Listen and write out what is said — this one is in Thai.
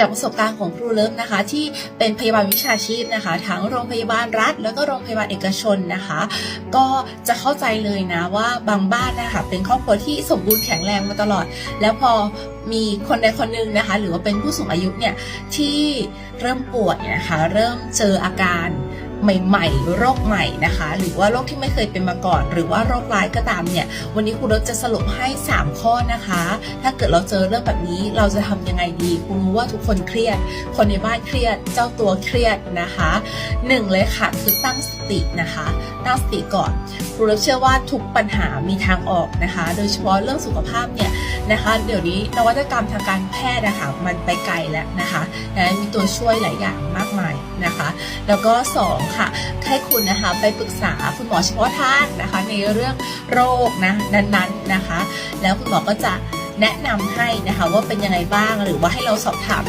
จากประสบการณ์ของครูเลิฟนะคะ ที่เป็นพยาบาลวิชาชีพนะคะ ทั้งโรงพยาบาลรัฐ แล้วก็โรงพยาบาลเอกชนนะคะ ก็จะเข้าใจเลยนะว่าบางบ้านนะคะเป็นครอบครัวที่สมบูรณ์แข็งแรงมาตลอด แล้วพอมีคนใดคนหนึ่งนะคะ หรือว่าเป็นผู้สูงอายุเนี่ยที่เริ่มป่วยนะคะ เริ่มเจออาการ ใหม่ๆ โรคใหม่นะคะ หรือว่าโรคที่ไม่เคยเป็นมาก่อน หรือว่าโรคร้ายก็ตามเนี่ย วันนี้ครูรถจะสรุปให้ 3 ข้อนะคะ ถ้าเกิดเราเจอเรื่องแบบนี้เราจะทำยังไงดีครูรู้ว่าทุกคนเครียด คนในบ้านเครียด เจ้าตัวเครียดนะคะหนึ่งเลยค่ะคือตั้งสตินะคะ ตั้งสติก่อนครูรถเชื่อว่าทุกปัญหามีทางออกนะคะ โดยเฉพาะเรื่องสุขภาพเนี่ยนะคะ เดี๋ยวนี้นวัตกรรมทางการแพทย์นะคะมันไปไกลแล้วนะคะนะมีตัวช่วยหลายอย่างมากมายนะคะ แล้วก็สองค่ะให้คุณนะคะไปปรึกษาคุณหมอเฉพาะทางนะคะ ในเรื่องโรคนะนั้นๆนะคะ แล้วคุณหมอก็จะแนะนำให้นะคะว่าเป็นยังไงบ้างหรือว่าให้เราสอบถามได้